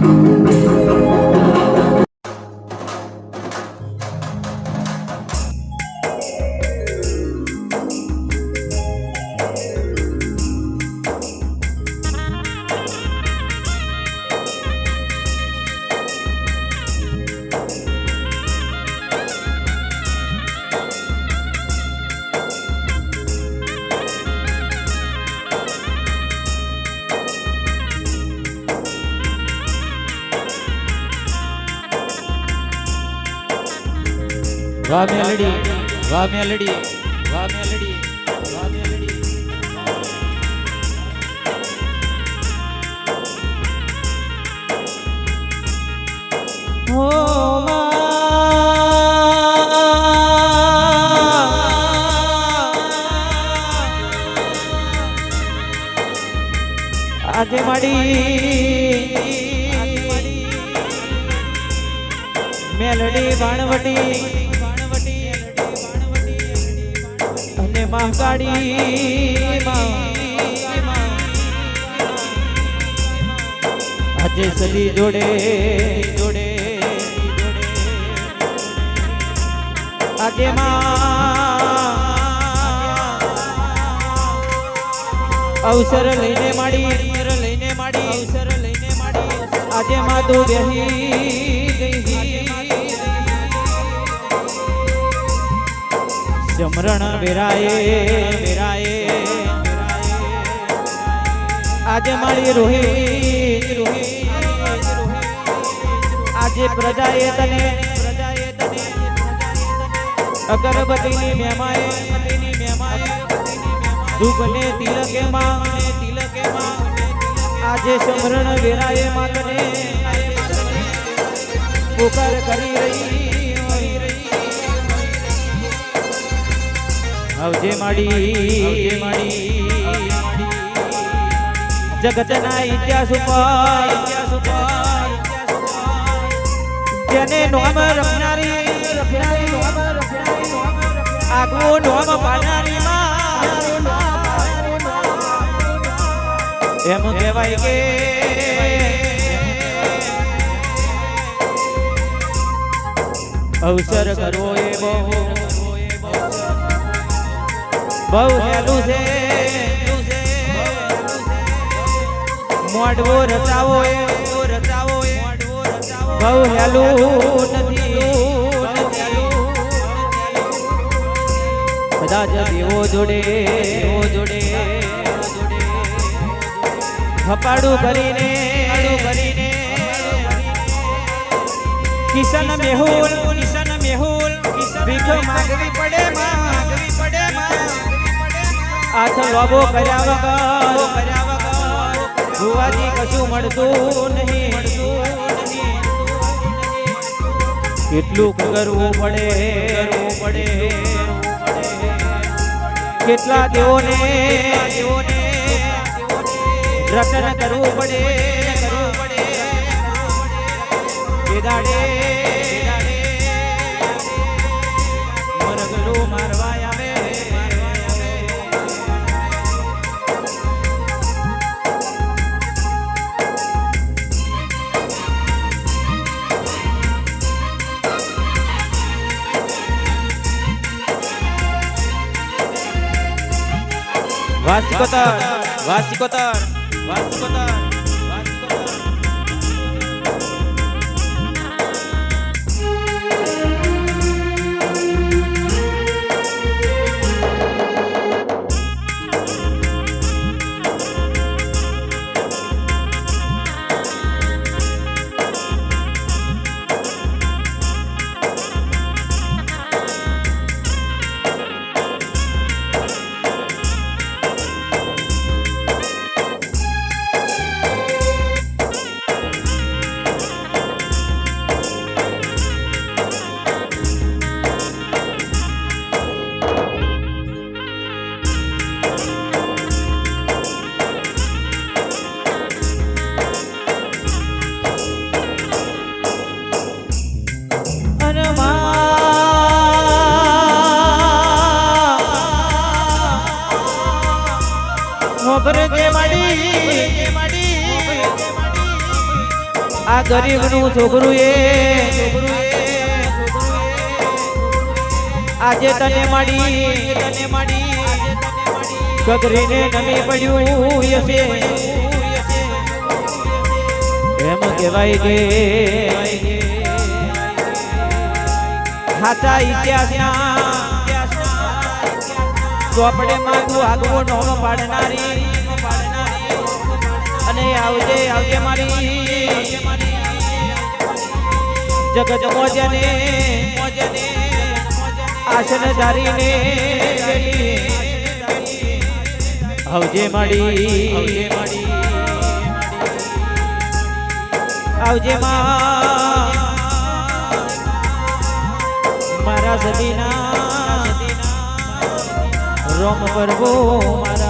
Música વાહ મેલડી વાહ મેલડી વાહ મેલડી વાહ મેલડી હો આજે માડી. મેલડી બાણવટી. મહાકાળી આજે સદી જોડે જોડે આજે અવસર લઈને માડી લઈને માડી, અવસર લઈને માડી. આજે માં તું સમરણ વેરાએ વેરાએ આજે મારી રોહિત રોહિત આજે પ્રજાએ તને તને અગરબત્તીની મેમાએ મતીની મેમાએ ધૂપને તિલકે માં તિલકે માં આજે સમરણ વેરાએ માં તને પુકાર કરી રહી. આવજે માડી જગતના ઇતિહાસ ઉપર, જેને નોમ રખનારી, આગવું નોમ પાનારી એમ કહેવાય કે, અવસર કરવો એ બહુ બહુ હેલું છે. મોડવો રચાવો રચાવો બહુ હેલું નથી. બધા જ દેવો જોડે. દેવો જોડે ખપાડું કરીને. કરીને કિશન મેહુલ. કિશન મેહુલ ભીખ માગવી પડે આથ લોબો કર્યા વગર. ભુવાજી કશું મળતું નહીં. કેટલું કરવું પડે? કરવું પડે કેટલા દેવોને દેવોને રટન કરવું પડે? કરવું પડે. એ વાસિકોતર વાસિકોતર વાસિકોતર આ ગરીબનું છોકરું એ આજે તને મળી તને મળી ગગરીને નમી પડ્યું હશે. એમ કહેવાય કે સાચા ઇતિહાસના ચોપડે માંગવું આગવું નોમ પાડનારી. અને આવજે આવજે મારી. જગત મોજને આસન ધારીને આવજે માડી આવજે માડી આવજે મારા સદીના રોમ કરવો મારા.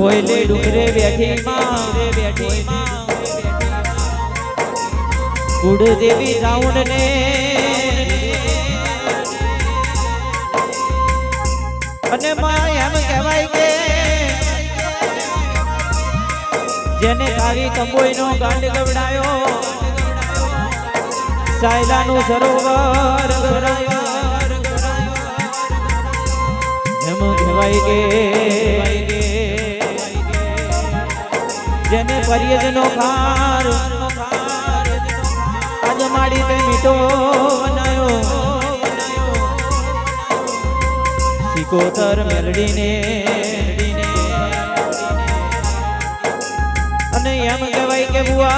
કોયલે ડુંગરે બેઠી માં. બેઠી કુડ દેવી રાઉન્ડ ને અને માં એમ કહેવાય કે જેને કાવી કંબોઈનો ગાંડ ગવડાયો સાયલાનું સરોવર ભરાયો એમ કહેવાય કે જેને પરિયજનો ખાર આજ માડી તે મીઠો બનાયો. સિકોતર મેલડીને. અને એમ કહેવાય કે બુઆ.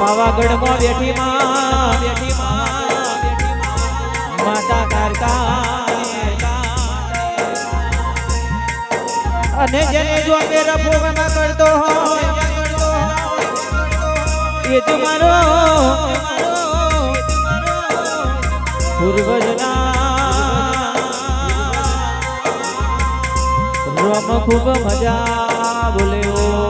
પાવાગઢમાં બેઠી માં બેઠી માં. માતા કારકા. અને જેને જો અમે રફોગમાં કરતો હોય, એ જ મારો પૂર્વજના. રમ ખૂબ મજા બોલ્યો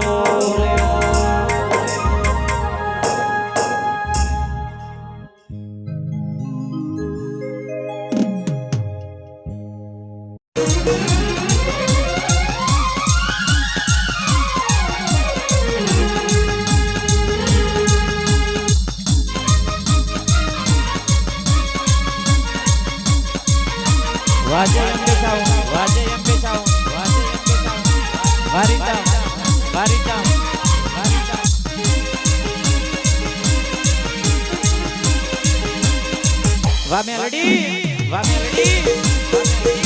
વાજે અંબે સાઉન્ડ વાજે અંબે સાઉન્ડ વાજે અંબે સાઉન્ડ વારીતા વારીતા વારીતા વાહ મેલડી વાહ મેલડી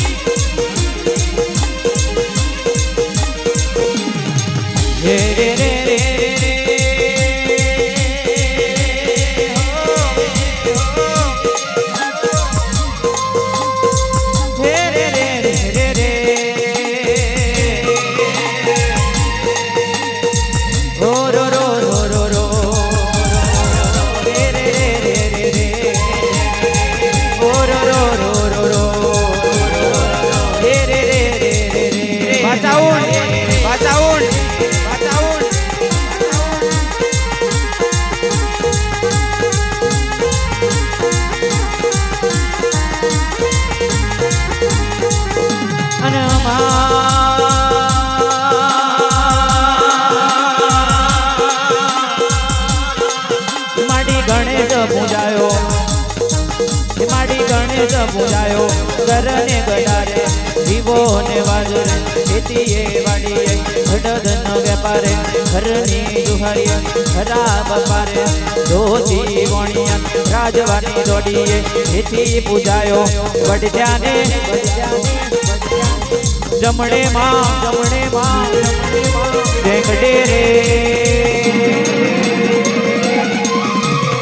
પૂજાયો કરને ગડારે વિવો ને વાજરે, ખેતીએ વાડીએ હડદનો વેપારે, ઘરની દુહારીએ ખરા બપારે, ધોતી વણિયા રાજવાની દોડીએ, ખેતી પૂજાયો વડધ્યાને જમણે માં જમણે માં વેંકટે રે.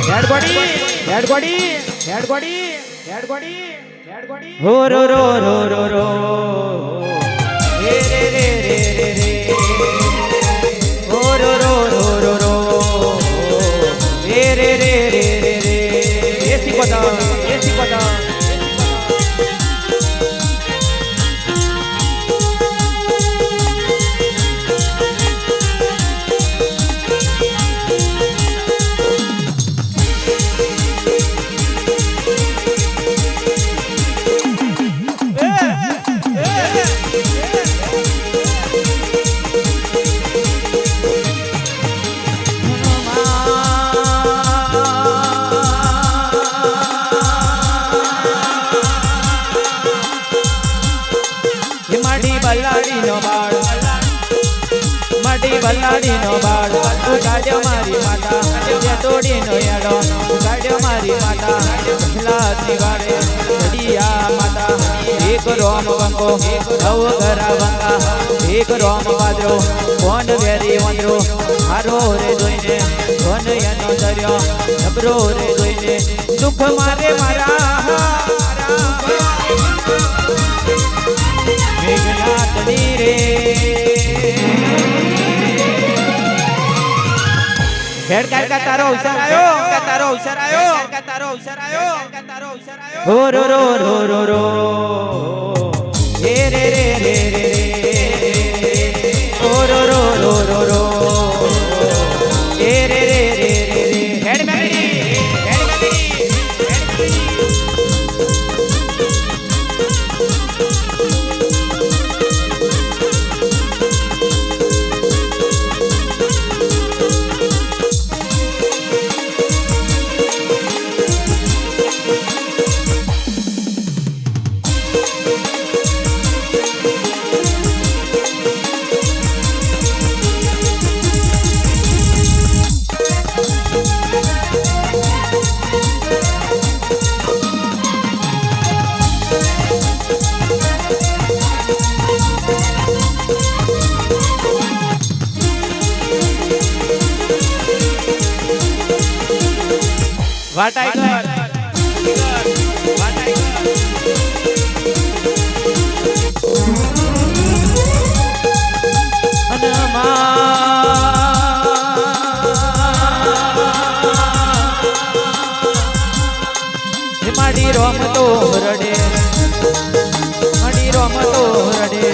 Head body head body head body હો રો રો રો રો રો રે રે રે રે રે બલાડી નો બાળ. માડી બલાડી નો બાળ કાઢ્યો મારી માતા. જે તોડી નો તું કાઢ્યો મારી માતા. લાતી વાળે. ઘડિયા માતા. એક રોમ વંગો નવ ઘરા વંગા એક રોમ વાદરો કોણ વેરી વંદરો? હારો રે જોઈને. કોણ એનો દર્યો. નબરો રે જોઈને. દુઃખ મારે મારા. મેઘનાથની રે હેડ કા કા તારો અવસર આયો કા તારો અવસર આયો કા તારો અવસર આયો કા તારો અવસર આયો હો રે વાહ ટાઈગર વાહ ટાઈગર હનુમાન માડી રોમ તો રડે. માડી રોમ તો રડે.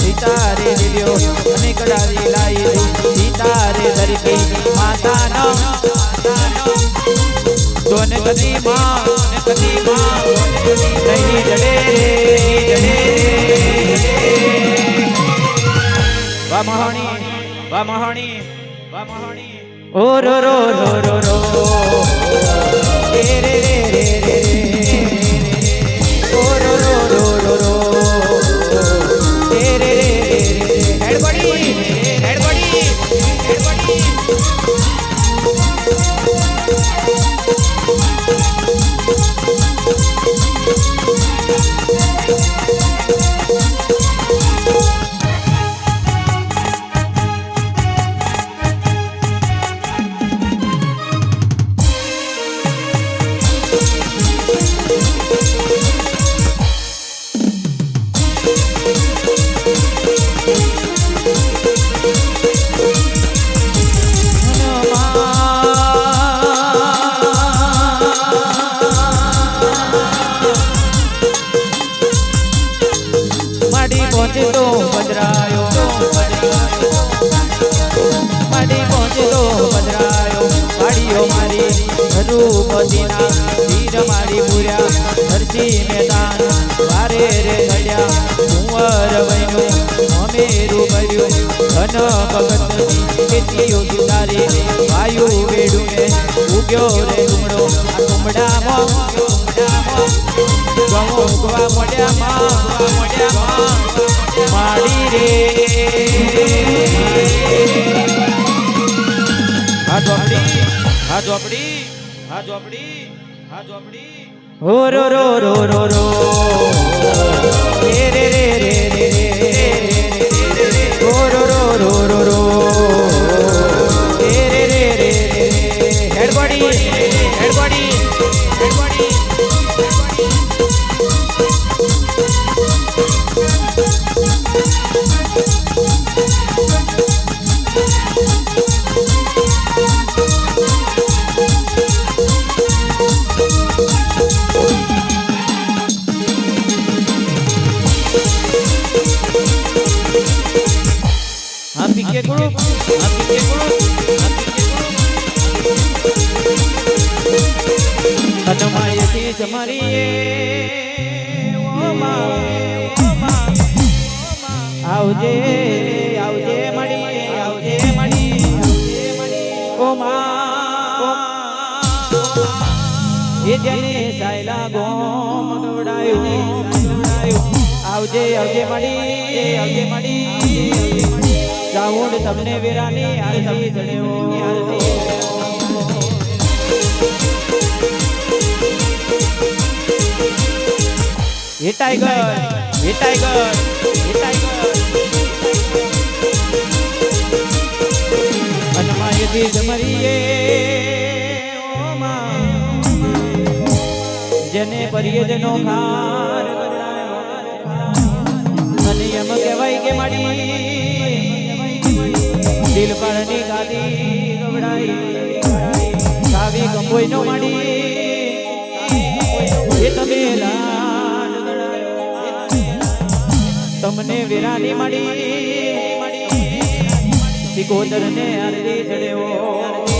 સીતારે દિવ્યો અને કડાવી લાઈ સીતારે ધરતી માતાનો. દોન કદી માં કદી માં નહીં જડે જડે વા મહાણી વા મહાણી વા મહાણી ઓ રો રો રો. રો રો પહોંચતો પધરાયો માડી પહોંચતો મારી ધરુપતિના તીર મારી પૂર્યા ધરતી રે ઘડ્યા કુંવર બન્યું, અમેરું ભર્યું ધન ભગતની ખેતીઓ વેડું ઉગ્યો રે કુમડો હા ચોપડી હા ઝોપડી હા ઝોપડી. હો રો રો રો રે રે. રે રે રે રે મળી ઓ માં એ જેને સાયલા ગોમ ગવડાયું આવજે આવજે મળી આવજે મળી. ચાઉંડ તમને વેરાની આરતી જણ્યો આરતી હે ટાઈગર હે ટાઈગર હે ટાઈગર. અનમાયથી જમરીએ જેને પરિયજનો ખાર અને એમ કહેવાય કે માડી. દિલ પાળની ગાદી ગવડાઈ. કાવી કંબોઈ નો માડી. એ તમે તમને વેરાની માડી. સિકોતર ને અરજી ચડ્યો